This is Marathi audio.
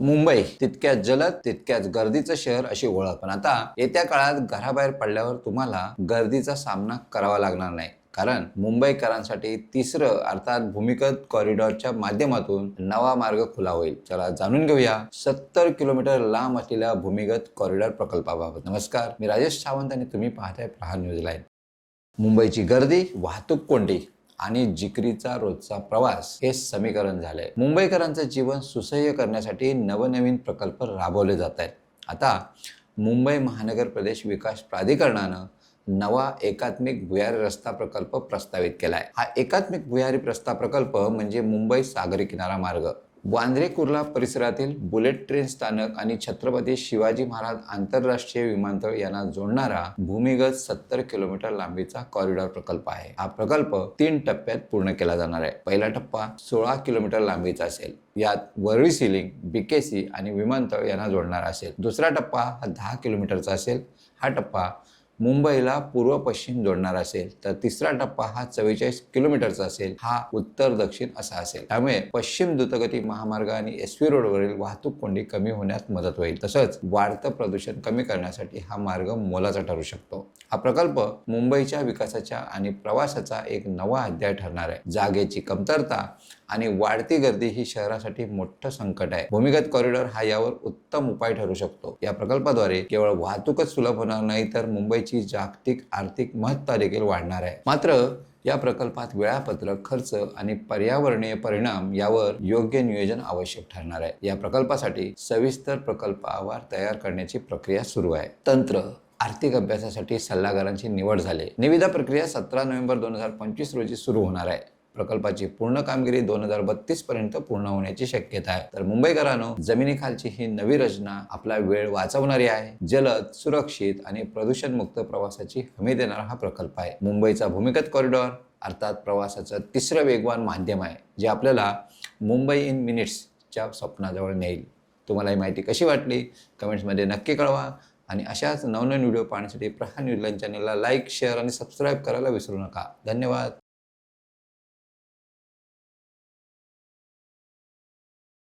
मुंबई तितक्याच जलद तितक्याच गर्दीचं शहर अशी ओळख. पण आता येत्या काळात घराबाहेर पडल्यावर तुम्हाला गर्दीचा सामना करावा लागणार नाही. कारण मुंबईकरांसाठी तिसरं अर्थात भूमिगत कॉरिडॉरच्या माध्यमातून नवा मार्ग खुला होईल. चला जाणून घेऊया सत्तर किलोमीटर लांब असलेल्या भूमिगत कॉरिडॉर प्रकल्पाबाबत. नमस्कार मी राजेश सावंत आणि तुम्ही पाहताय प्रहा न्यूज लाईन मुंबईची गर्दी वाहतूक कोंडी. आणि जिकरीचा रोजचा प्रवास हे समीकरण झालंय. मुंबईकरांचं जीवन सुसह्य करण्यासाठी नवनवीन प्रकल्प राबवले जात आहेत आता मुंबई महानगर प्रदेश विकास प्राधिकरणानं नवा एकात्मिक भुयारी रस्ता प्रकल्प प्रस्तावित केलाय. हा एकात्मिक भुयारी रस्ता प्रकल्प म्हणजे मुंबई सागरी किनारा मार्ग. वांद्रे कुर्ला परिसरातील बुलेट ट्रेन स्थानक आणि छत्रपती शिवाजी महाराज आंतरराष्ट्रीय विमानतळ यांना जोडणारा भूमिगत सत्तर किलोमीटर लांबीचा कॉरिडॉर प्रकल्प आहे. हा प्रकल्प तीन टप्प्यात पूर्ण केला जाणार आहे. पहिला टप्पा सोळा किलोमीटर लांबीचा असेल. यात वरळी सिलिंग बीकेसी आणि विमानतळ यांना जोडणारा असेल. दुसरा टप्पा हा दहा किलोमीटरचा असेल. हा टप्पा मुंबईला पूर्व पश्चिम जोडणार असेल तर तिसरा टप्पा हा चव्वेचाळीस किलोमीटरचा असेल हा उत्तर दक्षिण असा असेल. त्यामुळे पश्चिम द्रुतगती महामार्ग आणि एस व्ही रोडवरील वाहतूक कोंडी कमी होण्यास मदत होईल. तसंच वाढतं प्रदूषण कमी करण्यासाठी हा मार्ग मोलाचा ठरू शकतो. हा प्रकल्प मुंबईच्या विकासाच्या आणि प्रवासाचा एक नवा अध्याय ठरणार आहे. जागेची कमतरता आणि वाढती गर्दी ही शहरासाठी मोठं संकट आहे. भूमिगत कॉरिडॉर हा यावर उत्तम उपाय ठरू शकतो. या प्रकल्पाद्वारे केवळ वाहतूकच सुलभ होणार नाही तर मुंबईची जागतिक आर्थिक महत्ता देखील वाढणार आहे. मात्र या प्रकल्पात वेळापत्रक खर्च आणि पर्यावरणीय परिणाम यावर योग्य नियोजन आवश्यक ठरणार आहे. या प्रकल्पासाठी सविस्तर प्रकल्प अहवाल तयार करण्याची प्रक्रिया सुरू आहे. तंत्र आर्थिक अभ्यासासाठी सल्लागारांची निवड झाली. निविदा प्रक्रिया सतरा नोव्हेंबर दोन हजार पंचवीस रोजी सुरू होणार आहे. प्रकल्पाची पूर्ण कामगिरी दोन हजार बत्तीस पर्यंत पूर्ण होण्याची शक्यता आहे. तर मुंबईकरांनो जमिनीखालची ही नवी रचना आपला वेळ वाचवणारी आहे. जलद सुरक्षित आणि प्रदूषणमुक्त प्रवासाची हमी देणारा हा प्रकल्प आहे. मुंबईचा भूमिगत कॉरिडॉर अर्थात प्रवासाचं तिसरं वेगवान माध्यम आहे जे आपल्याला मुंबई इन मिनिट्सच्या स्वप्नाजवळ नेईल. तुम्हाला ही माहिती कशी वाटली? कमेंट्समध्ये नक्की कळवा आणि अशाच नवनवीन व्हिडिओ पाहण्यासाठी प्रहा न्यूज चॅनलला लाईक शेअर आणि सबस्क्राईब करायला विसरू नका. धन्यवाद.